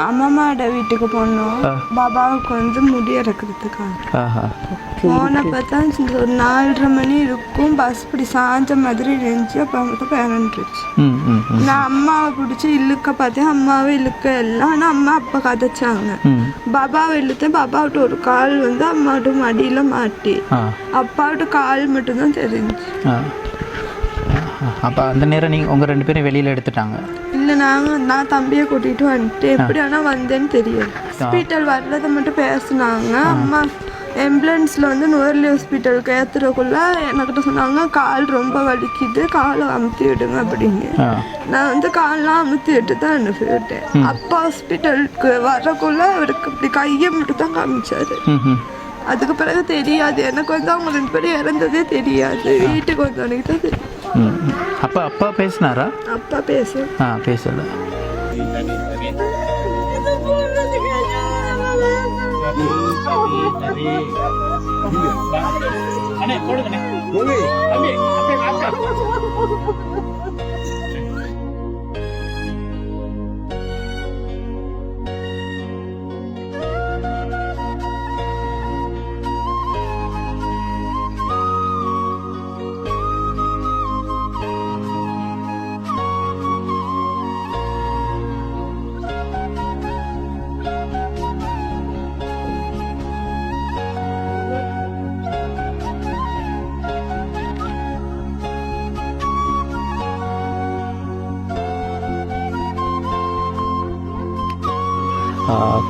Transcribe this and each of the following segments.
அம்மாவோட வீட்டுக்கு போனோம். பாபாவுக்கு வந்து முடி இறக்கிறதுக்காக ஆஹா. போனப்போ தான் ஒரு நாலரை மணி இருக்கும். பஸ் இப்படி சாஞ்ச மாதிரி இருந்துச்சு. அப்போ அவங்க பேரண்ட்ருச்சு நான் அம்மாவை பிடிச்சி இழுக்க பார்த்தேன். அம்மாவை இழுக்க எல்லாம் ஆனால் அம்மா அப்போ கதைச்சாங்க. பாபாவை இழுத்தேன். பாபாவிட்ட ஒரு கால் வந்து அம்மாவோட மடியில் மாட்டி. ஆ. அப்பாவோட கால் மட்டும்தான் தெரிஞ்சுச்சு ஆ. அப்போ அந்த நேரம் நீங்கள் உங்கள் ரெண்டு பேரும் வெளியில் எடுத்துட்டாங்க. இல்லை நாங்கள் நான் தம்பியை கூட்டிகிட்டு வந்துட்டு எப்படி ஆனால் வந்தேன்னு தெரியாது. ஹாஸ்பிட்டல் வர்றதை மட்டும் பேசுனாங்க. அம்மா ஆம்புலன்ஸில் வந்து நுவர்லி ஹாஸ்பிட்டலுக்கு ஏற்றுறக்குள்ள என்கிட்ட சொன்னாங்க கால் ரொம்ப வலிக்குது காலை அமுத்தி விடுங்க அப்படின்னு ஆ. நான் வந்து கால்லாம் அமுத்தி விட்டு தான் அனுப்பிவிட்டேன் அப்பா ஹாஸ்பிட்டலுக்கு வரக்குள்ள அவருக்கு இப்படி கையை மட்டும் தான் காமிச்சாரு. அதுக்கு பிறகு தெரியாது. எனக்கு வந்து அவங்க ரெண்டு பேரும் இறந்ததே தெரியாது. வீட்டுக்கு வந்தவனுக்கு தான் தெரியும். அப்பா அப்பா பேசினாரா? அப்பா பேச. ஆ பேசல. ஆ,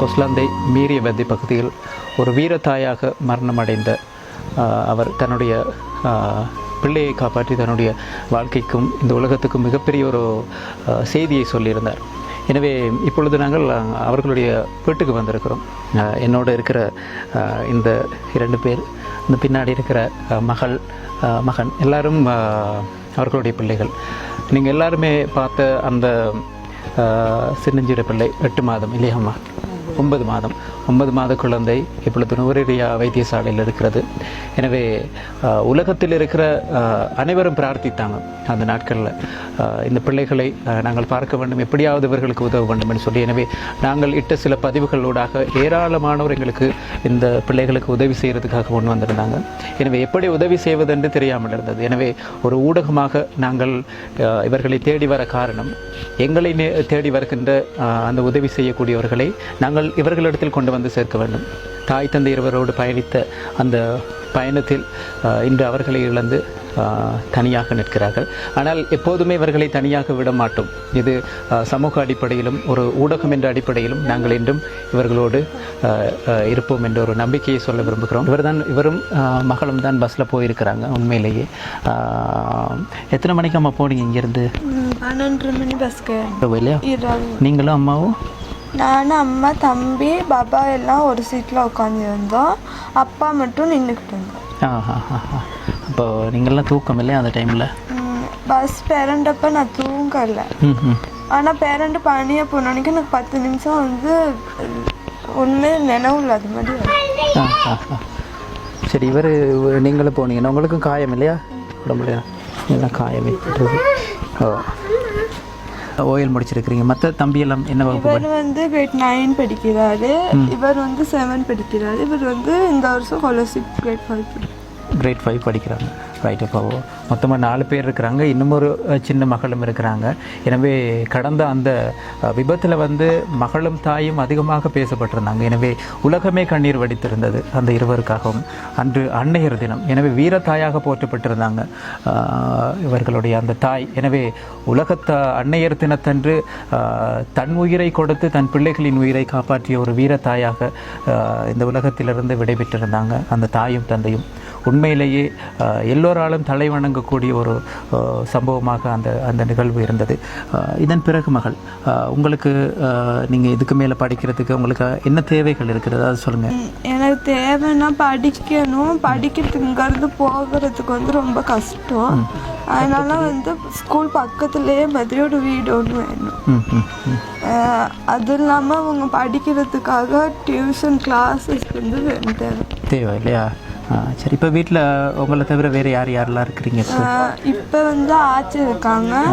கொஸ்லாந்தை மீறியவதி பகுதியில் ஒரு வீரத்தாயாக மரணமடைந்த அவர் தன்னுடைய பிள்ளையை காப்பாற்றி தன்னுடைய வாழ்க்கைக்கும் இந்த உலகத்துக்கும் மிகப்பெரிய ஒரு செய்தியை சொல்லியிருந்தார். எனவே இப்பொழுது நாங்கள் அவர்களுடைய வீட்டுக்கு வந்திருக்கிறோம். ஆ, என்னோடு இருக்கிற இந்த இரண்டு பேர் இந்த பின்னாடி இருக்கிற மகள் மகன் எல்லாரும் அவர்களுடைய பிள்ளைகள். நீங்கள் எல்லாருமே பார்த்த அந்த சின்னஞ்சிறு பிள்ளை எட்டு மாதம் இல்லையாம்மா ஒன்பது மாதம் ஒன்பது மாத குழந்தை இப்பொழுது நுவரெரியா வைத்தியசாலையில் இருக்கிறது. எனவே உலகத்தில் இருக்கிற அனைவரும் பிரார்த்தித்தாங்க அந்த நாட்களில். இந்த பிள்ளைகளை நாங்கள் பார்க்க வேண்டும் எப்படியாவது இவர்களுக்கு உதவ வேண்டும் என்று சொல்லி. எனவே நாங்கள் இட்ட சில பதிவுகளூடாக ஏராளமானோர் எங்களுக்கு இந்த பிள்ளைகளுக்கு உதவி செய்கிறதுக்காக முன் வந்திருந்தாங்க. எனவே எப்படி உதவி செய்வதென்று தெரியாமல் இருந்தது. எனவே ஒரு ஊடகமாக நாங்கள் இவர்களை தேடி வர காரணம் எங்களை நே- தேடி வருகின்ற அந்த உதவி செய்யக்கூடியவர்களை நாங்கள் இவர்களிடத்தில் கொண்டு வந்து சேர்க்க வேண்டும். தாய் தந்தை இருவரோடு பயணித்த அந்த பயணத்தில் இன்று அவர்களை இழந்து தனியாக நிற்கிறார்கள். ஆனால் எப்போதுமே இவர்களை தனியாக விட மாட்டோம். இது சமூக அடிப்படையிலும் ஒரு ஊடகம் என்ற அடிப்படையிலும் நாங்கள் இன்றும் இவர்களோடு இருப்போம் என்ற ஒரு நம்பிக்கையை சொல்ல விரும்புகிறோம். இவர்தான் இவரும் ஆஹ், மகளும் தான் பஸ்ஸில் போயிருக்கிறாங்க உண்மையிலேயே. எத்தனை மணிக்கு அம்மா போனீங்க இங்கேருந்து? ம், பன்னெண்டரை மணி பஸ்க்கு நீங்களும் அம்மாவும்? நானும் அம்மா தம்பி பாபா எல்லாம் ஒரு சீட்டில் உட்காந்துருந்தோம் அப்பா மட்டும் நின்றுக்கிட்டு இருந்தோம். அப்போ நீங்கள்லாம் தூக்கம் இல்லையா அந்த டைமில் பஸ் பேரண்டப்ப நான் தூங்கலை. ஆனால் பேரண்ட் பணியை போனோன்னைக்கு எனக்கு பத்து நிமிஷம் வந்து ஒன்றுமே நினைவு இல்லாத மாதிரி சரி இவர் நீங்களும் போனீங்கன்னா உங்களுக்கும் காயம் இல்லையா? உடம்புல எல்லாம் காயம் ஓ. ஓயில் முடிச்சிருக்கிறீங்க. மற்ற தம்பியெல்லாம் என்ன வகுப்பு இவர் வந்து கிரேட் நைன் படிக்கிறாரு. இவர் வந்து செவன் படிக்கிறாரு. இவர் வந்து இந்த வருஷம் scholarship grade five grade five படிக்கிறாங்க. ரைட் இப்போ மொத்தமாக நாலு பேர் இருக்கிறாங்க. இன்னும் ஒரு சின்ன மகளும் இருக்கிறாங்க. எனவே கடந்த அந்த விபத்தில் வந்து மகளும் தாயும் அதிகமாக பேசப்பட்டிருந்தாங்க. எனவே உலகமே கண்ணீர் வடித்திருந்தது அந்த இருவருக்காகவும். அன்று அன்னையர் தினம். எனவே வீர தாயாக போற்றப்பட்டிருந்தாங்க இவர்களுடைய அந்த தாய். எனவே உலகத்த அன்னையர் தினத்தன்று தன் உயிரை கொடுத்து தன் பிள்ளைகளின் உயிரை காப்பாற்றிய ஒரு வீர தாயாக இந்த உலகத்திலிருந்து விடைபெற்றிருந்தாங்க. அந்த தாயும் தந்தையும். உண்மையிலேயே எல்லோராலும் தலை வணங்கக்கூடிய ஒரு சம்பவமாக அந்த அந்த நிகழ்வு இருந்தது. இதன் பிறகு மகள் உங்களுக்கு நீங்கள் இதுக்கு மேலே படிக்கிறதுக்கு உங்களுக்கு என்ன தேவைகள் இருக்கிறது? அது சொல்லுங்கள் எனக்கு தேவைன்னா படிக்கணும். படிக்கிறதுக்கு இங்கேருந்து போகிறதுக்கு வந்து ரொம்ப கஷ்டம். அதனால வந்து ஸ்கூல் பக்கத்துலேயே மதியோட வீடு ஒன்று வேணும். அது இல்லாமல் அவங்க படிக்கிறதுக்காக டியூஷன் கிளாஸஸ் வந்து தேவை. தேவை இல்லையா? சரி இப்போ வீட்டில் உங்களை தவிர வேறு யார் யாரெல்லாம் இருக்கிறீங்க இப்போ? இப்போ வந்து ஆச்சி இருக்காங்க.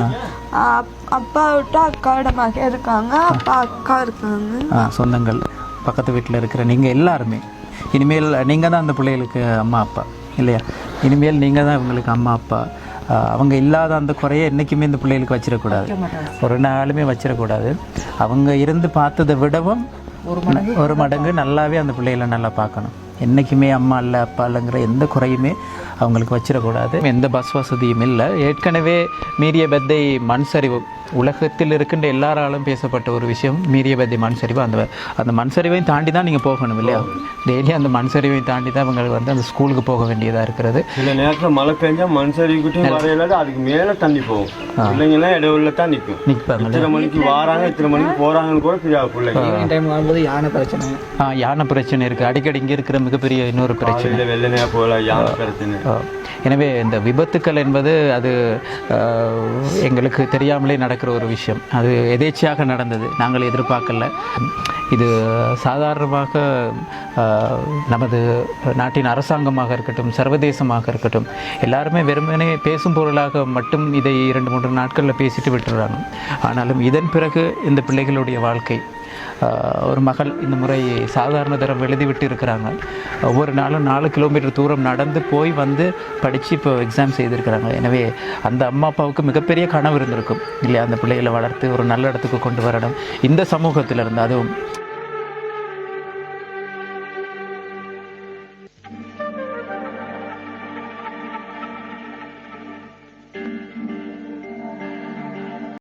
அப்- அப்பா விட்டு அக்காவோட மக இருக்காங்க. அப்பா அக்கா இருக்காங்க. ஆ, சொந்தங்கள். பக்கத்து வீட்டில் இருக்கிற நீங்கள் எல்லாருமே. இனிமேல் நீங்கள் தான் அந்த பிள்ளைகளுக்கு அம்மா அப்பா இல்லையா? இனிமேல் நீங்கள் தான் இவங்களுக்கு அம்மா அப்பா. அவங்க இல்லாத அந்த குறைய என்றைக்குமே இந்த பிள்ளைகளுக்கு வச்சிடக்கூடாது. ஒரு நாளுமே வச்சிடக்கூடாது. அவங்க இருந்து பார்த்ததை விடவும் ஒரு மடங்கு நல்லாவே அந்த பிள்ளைகளை நல்லா பார்க்கணும். என்றைக்குமே அம்மா இல்லை அப்பா இல்லைங்கிற எந்த குறையுமே அவங்களுக்கு வச்சிடக்கூடாது. எந்த பஸ் வசதியும் இல்லை. ஏற்கனவே மீறிய பெத்தை மண் சரிவு உலகத்தில் இருக்கின்ற எல்லாராலும் பேசப்பட்ட ஒரு விஷயம் மீறிய பெத்தை மண் சரிவு அந்த அந்த மண் சரிவையும் தாண்டி தான் நீங்கள் போகணும் இல்லையா? டெய்லி அந்த மண் சரிவையும் தாண்டி தான் அவங்களுக்கு வந்து அந்த ஸ்கூலுக்கு போக வேண்டியதாக இருக்கிறது. சில நேரத்தில் மழை பெஞ்சா மண் சரிவுக்கிட்டையும் வரையில அதுக்கு மேலே தண்ணி போகும். பிள்ளைங்கெல்லாம் இடைவெளியில தான் நிற்கும் நிற்பாங்க இத்தனை மணிக்கு வாராங்க இத்தனை மணிக்கு போறாங்கன்னு கூட தெரியாது பிள்ளைங்க. டைம் வரும்போது யானை பிரச்சனை. ஆ, யானை பிரச்சனை இருக்குது அடிக்கடி இங்கே இருக்கிற மிகப்பெரிய இன்னொரு பிரச்சனை. காலையில வெள்ளனையா போல யானை பிரச்சனை. எனவே இந்த விபத்துக்கள் என்பது அது எங்களுக்கு தெரியாமலே நடக்கிற ஒரு விஷயம். அது எதேச்சியாக நடந்தது. நாங்கள் எதிர்பார்க்கல. இது சாதாரணமாக நமது நாட்டின் அரசாங்கமாக இருக்கட்டும் சர்வதேசமாக இருக்கட்டும் எல்லாருமே வெறுமனே பேசும் பொருளாக மட்டும் இதை இரண்டு மூன்று நாட்களில் பேசிட்டு விட்டுறாங்க. ஆனாலும் இதன் பிறகு இந்த பிள்ளைகளுடைய வாழ்க்கை ஒரு மகள் இந்த முறை சாதாரண தரம் எழுதிவிட்டு இருக்கிறாங்க ஒவ்வொரு நாளும் நாலு கிலோமீட்டர் தூரம் நடந்து போய் வந்து படித்து இப்போ எக்ஸாம் செய்திருக்கிறாங்க. எனவே அந்த அம்மா அப்பாவுக்கு மிகப்பெரிய கனவு இருந்திருக்கும். இல்லையா அந்த பிள்ளைகளை வளர்த்து ஒரு நல்ல இடத்துக்கு கொண்டு வரணும். இந்த சமூகத்திலிருந்து அதுவும்